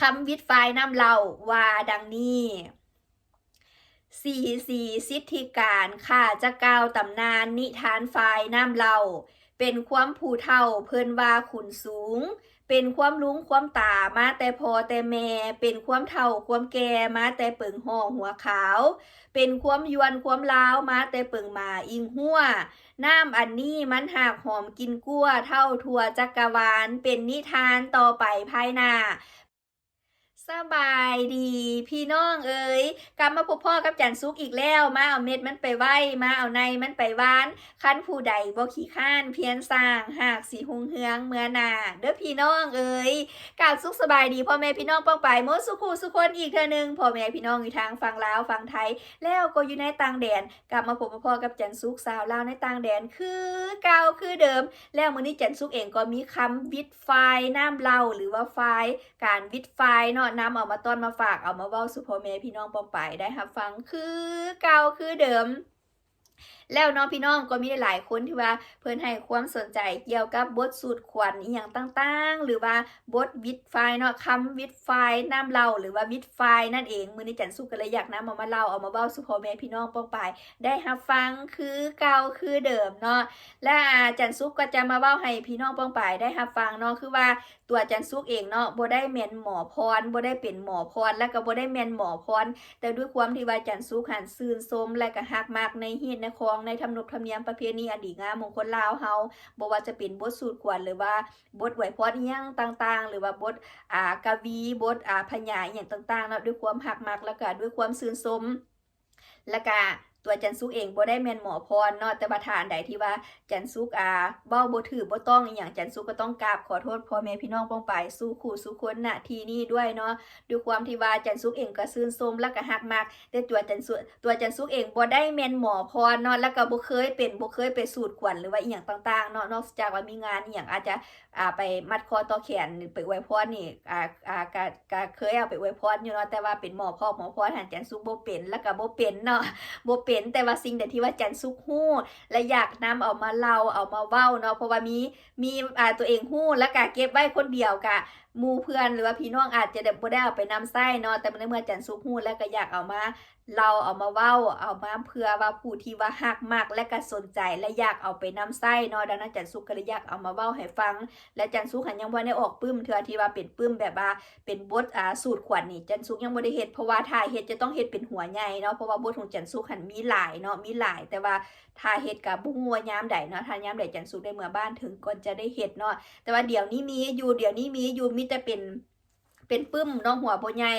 คำวิดไฟน้ำเล่าว่าดังนี้สี่สี่สิทธิการข้าจะกล่าวตำนานนิทานไฟน้ำเล่าเป็นความผู้เฒ่าเพิ่นว่าขุนสูง เป็นความลุงความตามาแต่พอแต่แม่ เป็นความเฒ่าความแก่มาแต่เปิงห่อหัวขาว เป็นความยวนความลาวมาแต่เปิงหมาอิงหัวน้ำอันนี้มันหากหอมกินกั้วเท่าทัวจักรวาล เป็นนิทานต่อไปภายหน้า สบายดีพี่น้องเอ๋ยกลับมาพบพ่อกับจันซุกอีกแล้วมาเอาเม็ดมันไปไว้มาเอาในมันไปวานคันผู้ใดบ่ขี้ข้านเพียนสร้างหากสีหุงเฮืองเมื่อนาเด้อพี่น้องเอ๋ยกราบสุขสบายดีพ่อแม่พี่น้องป้องไปมดสุขูสุคนอีกเทื่อหนึ่งพ่อแม่พี่น้องอยู่ทางฝั่งลาวฝั่งไทย แล้วก็อยู่ในต่างแดนกลับมาพบพ่อกับจันซุกสาวลาวในต่างแดนคือเก่าคือเดิม แล้วมื้อนี้จันซุกเองก็มีคำวิดไฟน้ำเล่าหรือว่าไฟการวิดไฟเนาะนำเอามาต้อนมาฝากเอามาเว้าสุพ่อแม่พี่น้องปองไปได้รับ ฟังคือเก่าคือเดิม แล้วเน้องพี่น้องก็มีหลายคนที่ว่า เพิ่นให้ความสนใจเกี่ยวกับบทสูตรขวัญอีหยังต่างๆ หรือว่าบทวิดไฟเนาะคำวิดไฟน้ำเล่าหรือว่าวิดไฟนั่นเองมือนี้จันสุกก็เลยอยากนำเอามาเล่าเอามาเว้าสู่พ่อแม่พี่น้องป้องไป ได้รับฟังคือเก่าคือเดิมเนาะและอาจันซุกก็จะมาเว้าให้พี่น้องป้องไปได้รับฟังเนาะคือว่าตัวจันซุกเองเนาะบ่ได้แมนหมอพรบ่ได้เป็นหมอพรแล้วก็บ่ได้แมนหมอพรแต่ด้วยความที่ว่าจันซุกหันซื่นสมและก็ฮักมากในฮีตในคองในทำนบธรรมเนียมประเพณีอดีงามมงคลลาวเฮาบ่ว่าจะเป็นบทสูตรขวนหรือว่าบทไหวพอดยังต่างๆ หรือว่าบทอ่ากวีบทอ่าพญาอย่างต่างๆเนาะด้วยความหักมักแล้วก็ด้วยความซื่นสมแล้วก็ ตัวจันซุกเองบ่ได้แม่นหมอพรเนาะแต่ว่าทานใดที่ว่าจันซุกอ่าเว้าบ่ถือบ่ต้องอย่างจันซุกก็ต้องกราบขอโทษพ่อแม่พี่น้องป้องไปสู้คู่สู้คนณทีนี้ด้วยเนาะด้วยความที่ว่าจันซุกเองก็ซื่นชมแล้วก็ฮักมากแต่ตัวจันซุตัวจันซุกเองบ่ได้แม่นหมอพรเนาะแล้วก็บ่เคยเป็นบ่เคยไปสูตรขวัญหรือว่าอีหยังต่างๆเนาะนอกจากว่ามีงานอีหยังอาจจะอ่าไปมัดคอต่อแขนไปอวยพรนี่อ่าอ่าก็ก็เคยเอาไปอวยพรอยู่เนาะแต่ว่าเป็นหมอพ่อหมอพรหันจันซุกบ่เป็นแล้วก็บ่เป็นเนาะบ่เป็นแต่ว่าสิ่งเดที่ว่าจันซุกฮู้ และอยากนำเอามาเล่าเอามาเว้าเนาะเพราะว่ามีมีอ่าตัวเองฮู้แล้วก็เก็บไว้คนเดียวกะ มูเพื่อนหรือว่าพี่น้องอาจจะได้บ่ได้เอาไปนำไส้เนาะแต่ในเมื่อจันซุกฮู้แล้วก็อยากเอามา เราเอามาเว้าเอามาเพื่อว่าผู้ที่ว่าฮักมากและก็สนใจและอยากเอาไปนำไส้เนาะดังนั้นจันซุกก็เลยอยากเอามาเว้าให้ฟัง และจันซุกหันยังบ่ได้ออกปึ้มเทื่อที่ว่าเป็นปึ้มแบบว่าเป็นบทอ่าสูตรขวัญนี่จันซุกยังบ่ได้เฮ็ดเพราะว่าถ้าเฮ็ดจะต้องเฮ็ดเป็นหัวใหญ่เนาะเพราะว่าบทของจันซุกหันมีหลายเนาะมีหลาย แต่ว่าถ้าเฮ็ดกับบ่ฮู้ว่ายามใดเนาะถ้ายามใดจันซุกได้เมื่อบ้านถึงก่อนจะได้เฮ็ดเนาะแต่ว่าเดี๋ยวนี้มีอยู่เดี๋ยวนี้มีอยู่มีแต่เป็นเป็นปึ้มเนาะหัวบ่ใหญ่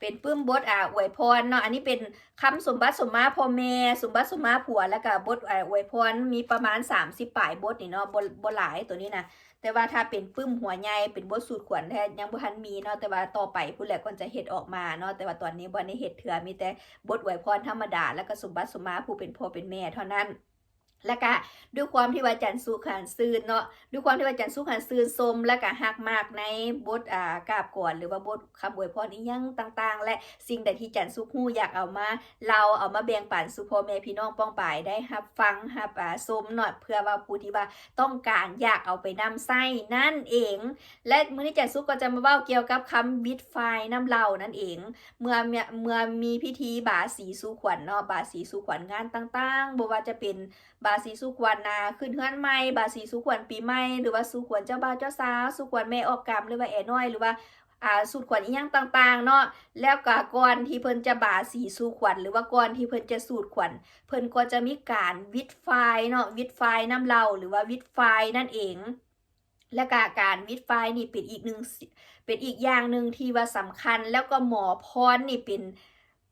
เป็นปึ้มบทอ่าอวยพรเนาะอันนี้เป็นคำสมบัติสมมาพ่อแม่สมบัติสมมาผัวแล้วก็บทอ่าอวยพรมีประมาณ 30ปลายบทนี่เนาะบบ่หลายตัวนี้นะแต่ว่าถ้าเป็นปึ้มหัวใหญ่เป็นบทสูตรขวัญแท้ยังบ่ทันมีเนาะแต่ว่าต่อไปผู้แหละก่อนจะเฮ็ดออกมาเนาะแต่ว่าตอนนี้บ่ได้เฮ็ดเถื่อมีแต่บทอวยพรธรรมดาแล้วก็สมบัติสมมาผู้เป็นพ่อเป็นแม่เท่านั้น แล้วก็ด้วยความที่ว่าจันสุขันซืนเนาะด้วยความที่ว่าจันสุขันซืนสมแล้วก็ฮักมากในบทอ่ากาบก่อนหรือว่าบทคำอวยพรอีหยังต่าง ๆ และสิ่งใดที่จันสุขฮู้อยากเอามา เราเอามาแบ่งปันสู่พ่อแม่พี่น้องป้องปายได้รับฟังรับอ่าสมเนาะเพื่อว่าผู้ที่ว่าต้องการอยากเอาไปนำไส้นั่นเอง และมื้อนี้จันซุกก็จะมาเว้าเกี่ยวกับคำบิดไฟน้ำเหล่านั่นเอง เมื่อเมื่อมีพิธีบาสีสู่ขวัญเนาะบาสีสู่ขวัญงานต่างๆบ่ว่าจะเป็นบาาสีสู่ขวัญนาขึ้นเฮือนใหม่บาสีสู่ขวัญปีใหม่หรือว่าสู่ขวัญเจ้าบ่าวเจ้าสาวสู่ขวัญแม่ออกกรรมหรือว่าแอน้อยหรือว่าอ่าสูตรขวัญอีหยังต่างๆเนาะแล้วก็ก่อนที่เพิ่นจะบาสีสู่ขวัญหรือว่าก่อนที่เพิ่นจะสูตรขวัญเพิ่นก็จะมีการวิดไฟเนาะวิดไฟน้ำเหล่าหรือว่าวิดไฟนั่นเอง และกการวิดไฟนี่เป็นอีกหนึ่งเป็นอีกอย่างหนึ่งที่ว่าสำคัญแล้วก็หมอพรนี่เป็น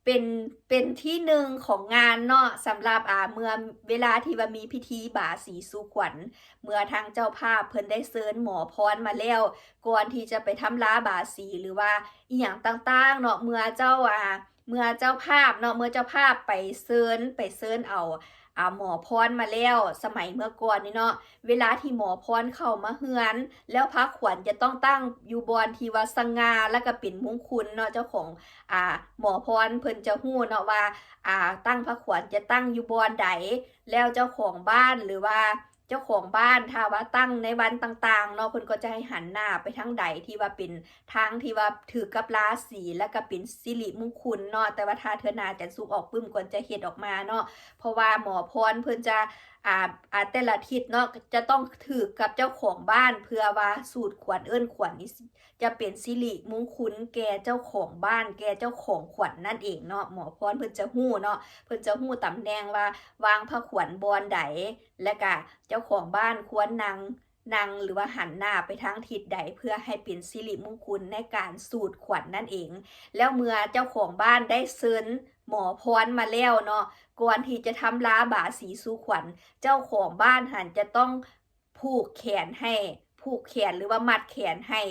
เป็นเป็นที่หนึ่งของงานเนาะสำหรับอ่าเมื่อเวลาที่ว่ามีพิธีบาสีสุขวัญ เมื่อทางเจ้าภาพเพิ่นได้เซิญหมอพรมาแล้วก่อนที่จะไปทำลาบาสีหรือว่าอีหยังต่างๆเนาะเมื่อเจ้าอ่าเมื่อเจ้าภาพเนาะเมื่อเจ้าภาพไปเซิญไปเซิญเอาอ่า หมอพรมาแล้วสมัยเมื่อก่อนนี่เนาะเวลาที่หมอพรเข้ามาเฮือน แล้วพระขวัญจะต้องตั้งอยู่บอนที่ว่าสง่าและก็เป็นมงคุณเนาะเจ้าของอ่าหมอพรเพิ่นจะหู้เนาะว่าอ่าตั้งพระขวัญจะตั้งอยู่บอนใดแล้วเจ้าของบ้านหรือว่า เจ้าของบ้านถ้าว่าตั้งในวันต่างๆเนาะเพิ่นก็จะให้หันหน้าไปทางใดที่ว่าเป็นทางที่ว่าถือกับราศีและก็เป็นสิริมงคลเนาะแต่ว่าถ้าเธอนาจันสุกออกปึ้มก่อนจะเฮ็ดออกมาเนาะเพราะว่าหมอพรเพิ่นจะอ่าอ่าแต่ละทิศเนาะจะต้องถือกับเจ้าของบ้านเพื่อว่าสูตรขวัญเอิ้นขวัญนี้จะเป็นสิริมงคลแก่เจ้าของบ้านแก่เจ้าของขวัญนั่นเองเนาะหมอพรเพิ่นจะฮู้เนาะเพิ่นจะฮู้ตำแหน่งว่าวางพระขวัญบอนใดและก็ เจ้าของบ้านควรนั่งนั่งหรือว่าหันหน้าไปทางทิศใดเพื่อให้เป็นสิริมงคลในการสูตรขวัญนั่นเอง แล้วเมื่อเจ้าของบ้านได้เซิญหมอพรมาแล้วเนาะก่อนที่จะทำลาบาสีสู่ขวัญ เจ้าของบ้านหันจะต้องผูกแขนให้ผูกแขนหรือว่ามัดแขนให้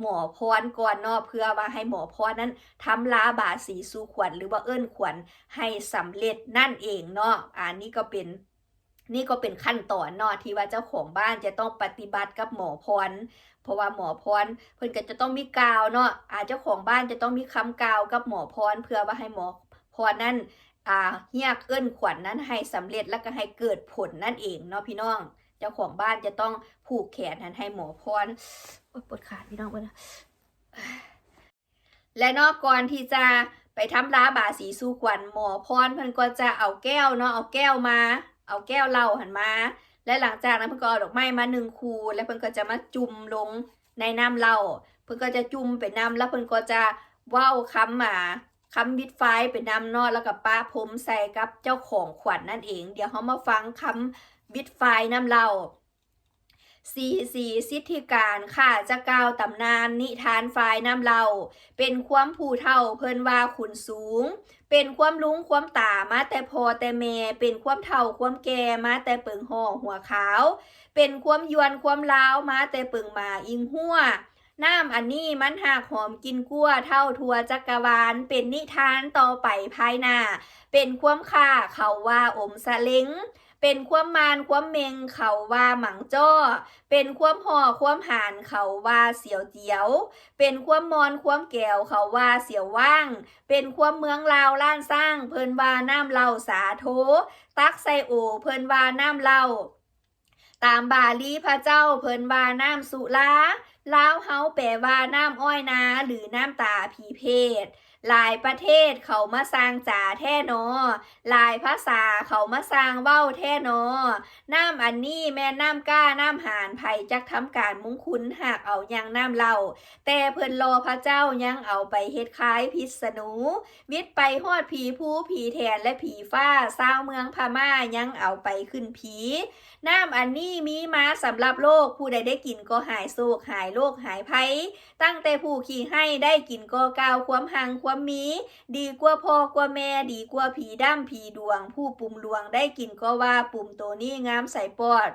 หมอพรก่อนเนาะเพื่อว่าให้หมอพรนั้นทำลาบาสีสู่ขวัญหรือว่าเอิ้นขวัญให้สำเร็จนั่นเองเนาะอันนี้ก็เป็น นี่ก็เป็นขั้นตอนเนาะที่ว่าเจ้าของบ้านจะต้องปฏิบัติกับหมอพร เพราะว่าหมอพรเพิ่นก็จะต้องมีกาวเนาะอาเจ้าของบ้านจะต้องมีคำกาวกับหมอพรเพื่อว่าให้หมอพรนั้นอ่าเฮียกเอิ้นขวัญนนั้นให้สำเร็จแล้วก็ให้เกิดผลนั่นเองเนาะพี่น้อง เจ้าของบ้านจะต้องผูกแขนนั้นให้หมอพรปวดขาพี่น้องปวดและนอกก่อนที่จะไปทำลาบาสีสู่ขวัญหมอพรเพิ่นก็จะเอาแก้วเนาะเอาแก้วมา เอาแก้วเหล้าหันมา และหลังจากนั้นเพื่อนก็เอาดอกไม้มาหนึ่งคูแล้วเพื่อนก็จะมาจุ่มลงในน้ำเหล้าเพื่อนก็จะจุ่มเป็นน้ำแล้วเพื่อนก็จะว่าวคำมาคำบิดไฟเป็นน้ำนอดแล้วกับป้าผมใส่กับเจ้าของขวัญนนั่นเอง เดี๋ยวเขามาฟังคำบิดไฟน้ำเหล้า สีสีสิทธิการค่ะจะกล่าวตำนานนิทานฝ่ายน้ำเหล้าเป็นความผู้เท่าเพิ่นว่าขุนสูง เป็นความลุงความตามาแต่พอแต่แม่เป็นความเท่าความแก่มาแต่เปิงห่อหัวขาว เป็นความยวนความลาวมาแต่เปิงมาอิงหัวน้ำอันนี้มันหากหอมกินกั้วเท่าทัวจักรวาล เป็นนิทานต่อไปภายหน้า เป็นความค่าเขาว่าอมสะเล็ง เป็นความมานความเมงเขาว่าหมังจ้อ เป็นความห่อความหานเขาว่าเสียวเจียว เป็นความมอนความแก้วเขาว่าเสียวว่าง เป็นความเมืองลาวล้านสร้าง เพิ่นว่าน้ำเล่าสาโท ตักไซโอเพิ่นว่าน้ำเล่าตามบาลีพระเจ้าเพิ่นว่าน้ำสุราลาวเฮาแปลว่าน้ำอ้อยนาหรือน้ำตาผีเพศ หลายประเทศเขามาสร้างจ่าแท่นอหลายภาษาเขามาสร้างเว้าแท่นอน้ำอันนี้แม่น้ำก้าน้ำหานไผจักทำการมุ้งคุณหากเอายังน้ำเล่าแต่เพิ่นรอพระเจ้ายังเอาไปเฮ็ดคล้ายพิษณุวิทย์ไปฮอดผีผู้ผีแทนและผีฟ้าสาวเมืองพม่ายังเอาไปขึ้นผีน้ำอันนี้มีมาสำหรับโลกผู้ใดได้กินก็หายโศกหายโรคหายภัยตั้งแต่ผู้ขี่ให้ได้กินก็กาวความหังความี ดีกว่าพ่อกว่าแม่ ดีกว่าผีด้ำผีดวง ผู้ปุ่มลวงได้กินก็ว่าปุ่มตัวนี้งามใส่ปอด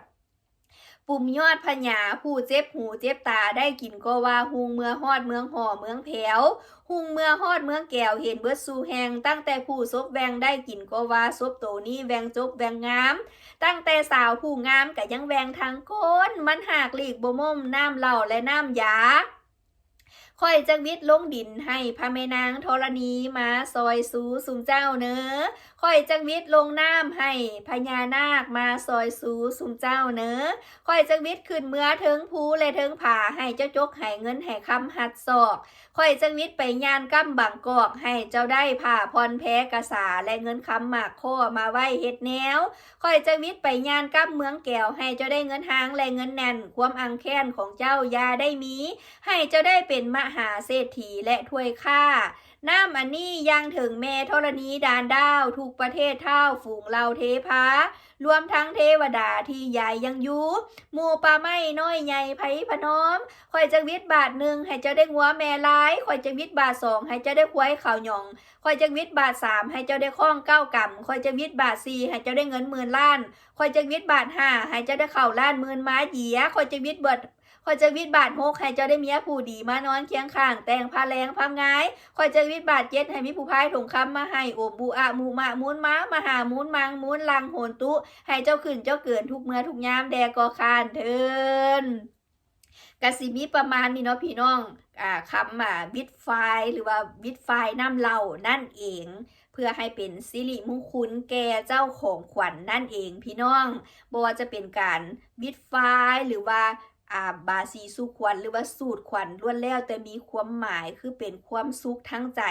ปุ่มยอดพญาผู้เจ็บหูเจ็บตาได้กินก็ว่าหุงเมืองฮอดเมืองห่อเมืองแผวหุงเมืองฮอดเมืองแก้วเห็นเบิดสู่แหงตั้งแต่ผู้ซบแวงได้กินก็ว่าซบโตนี้แวงจบแวงงาม ตั้งแต่สาวผู้งามก็ยังแวงทางก้นมันหากหลีกบ่ม่มน้ำเหล่าและน้ำยา ค่อยจักวิทย์ลงดินให้พระแม่นางธรณีมาซอยสูสูงเจ้าเนอ ค่อยจักวิทย์ลงน้ำให้พญานาคมาซอยสูสุงเจ้าเนอค่อยจักวิทย์ขึ้นเมื่อถึงภูและถึงผาให้เจ้าจกให้เงินให้คำหัดศอกค่อยจังวิทย์ไปยานกั้มบางกอกให้เจ้าได้ผ่าพรแพ้กษาและเงินคำหมากข้อมาไว้เฮ็ดแนวค่อยจังวิทย์ไปยานกั้มเมืองแก้วให้เจ้าได้เงินหางและเงินแน่นความอังแค้นของเจ้ายาได้มี ให้เจ้าได้เป็นมหาเศรษฐีและถ้วยค่า น้ำอันนี้ยังถึงแม่ธรณีดานดาวทุกประเทศเท่าฝูงเราเทพารวมทั้งเทวดาที่ใหญ่ยังยู่หมู่ปลาไม้น้อยใหญ่ไผพนอมข่อยจะวิทบาทหนึ่งให้เจ้าได้งัวแม่ร้ายข่อยจะวิทบาทสองให้เจ้าได้ควายข่าวหยองข่อยจะวิทบาทสามให้เจ้าได้ข้องเก้ากำข่อยจะวิทบาทสี่ให้เจ้าได้เงินหมื่นล้านข่อยจะวิทบาทห้าให้เจ้าได้เข่าวล้านหมื่นม้าเหยียข่อยจะวิทย์เบิ ดข่อยจะวิทย์บาทหกให้เจ้าได้เมียผู้ดีมานอนเคียงข้าง แต่งผ้าแรงผ้าง่ายข่อยจะวิทย์บาทเจ็ดให้มีผู้พายถงคำมาให้โอมบูอะมูมะมูนม้ามาหามูนมังมูนลังโหนตุ ให้เจ้าขึ้นเจ้าเกินทุกเมื่อทุกยามแดกอคานเทินกสิมีประมาณนี้เนาะพี่น้องอ่าคำอ่าวิดไฟหรือว่าวิดไฟน้ำเหล่านั่นเอง เพื่อให้เป็นสิริมงคลแก่เจ้าของขวัญนั่นเองพี่น้องบ่ว่าจะเป็นการบิดฟ้ายหรือว่า อาบาสีสู่ขวัญหรือว่าสูตรขวัญล้วนแล้วแต่มีความหมายคือเป็นความสุขทั้งใจ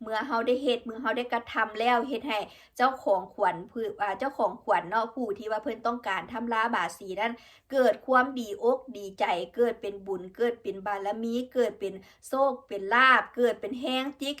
เมื่อเฮาได้เฮ็ดเมื่อเฮาได้กระทำแล้วเฮ็ดให้เจ้าของขวัญผู้อ่าเจ้าของขวัญเนาะผู้ที่ว่าเพิ่นต้องการทำลาบาสีนั้น เกิดความดีอกดีใจ เกิดเป็นบุญ เกิดเป็นบารมี เกิดเป็นโชคเป็นลาบ เกิดเป็นแห้งจิก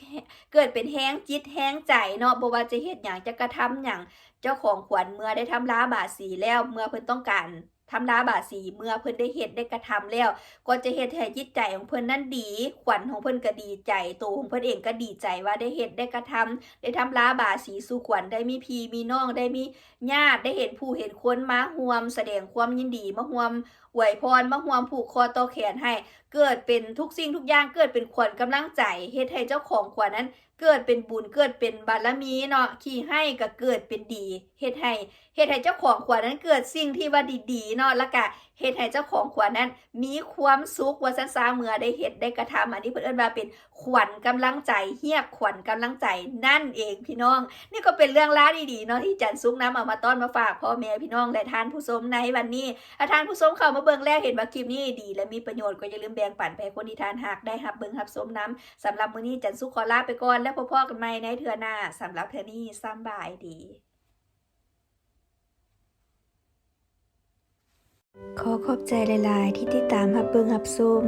เกิดเป็นแห้งจิตแห้งใจเนาะบ่ว่าจะเฮ็ดหยังจะกระทำหยังเจ้าของขวัญเมื่อได้ทำลาบาสีแล้วเมื่อเพิ่นต้องการ ทำลาบาสีเมื่อเพิ่นได้เฮ็ดได้กระทำแล้ว ก็จะเฮ็ดให้จิตใจของเพิ่นนั้นดี ขวัญของเพิ่นก็ดีใจตัวของเพิ่นเองก็ดีใจว่าได้เฮ็ดได้กระทำได้ทำลาบาสีสู่ขวัญได้มีพีมีน้องได้มีญาติได้เห็นผู้เห็นคนมาร่วม แสดงความยินดีมาร่วมอวยพรมาร่วมผูกคอต่อแขนให้ เกิดเป็นทุกสิ่งทุกอย่างเกิดเป็นขวัญกำลังใจเฮ็ดให้เจ้าของขวัญนั้น เกิดเป็นบุญเกิดเป็นบารมีเนาะขี่ให้ก็เกิดเป็นดีเฮ็ดให้เฮ็ดให้เจ้าของขวานั้นเกิดสิ่งที่ว่าดีๆเนาะแล้วก็ เฮ็ดให้เจ้าของขวัญนั้น มีความสุขว่าซั่นซาเมื่อได้เฮ็ดได้กระทำอันนี้เพิ่นเอิ้นว่าเป็นขวัญกำลังใจเฮียกขวัญกำลังใจนั่นเองพี่น้อง นี่ก็เป็นเรื่องราวดีๆเนาะที่จันซุกน้ำเอามาต้อนมาฝากพ่อแม่พี่น้องและท่านผู้ชมในวันนี้ถ้าท่านผู้ชมเข้ามาเบิ่งแรกเห็นว่าคลิปนี้ดี และมีประโยชน์ก็อย่าลืมแบ่งปันไปคนที่ทานหากได้รับเบิ่งรับชมน้ำสำหรับมื้อนี้จันซุกขอลาไปก่อนแล้วพบกันใหม่ในเทื่อหน้าสำหรับเทื่อนี้สบายดี ขอขอบใจหลาย ๆ ที่ติดตามฮับเบิ่งฮับซุม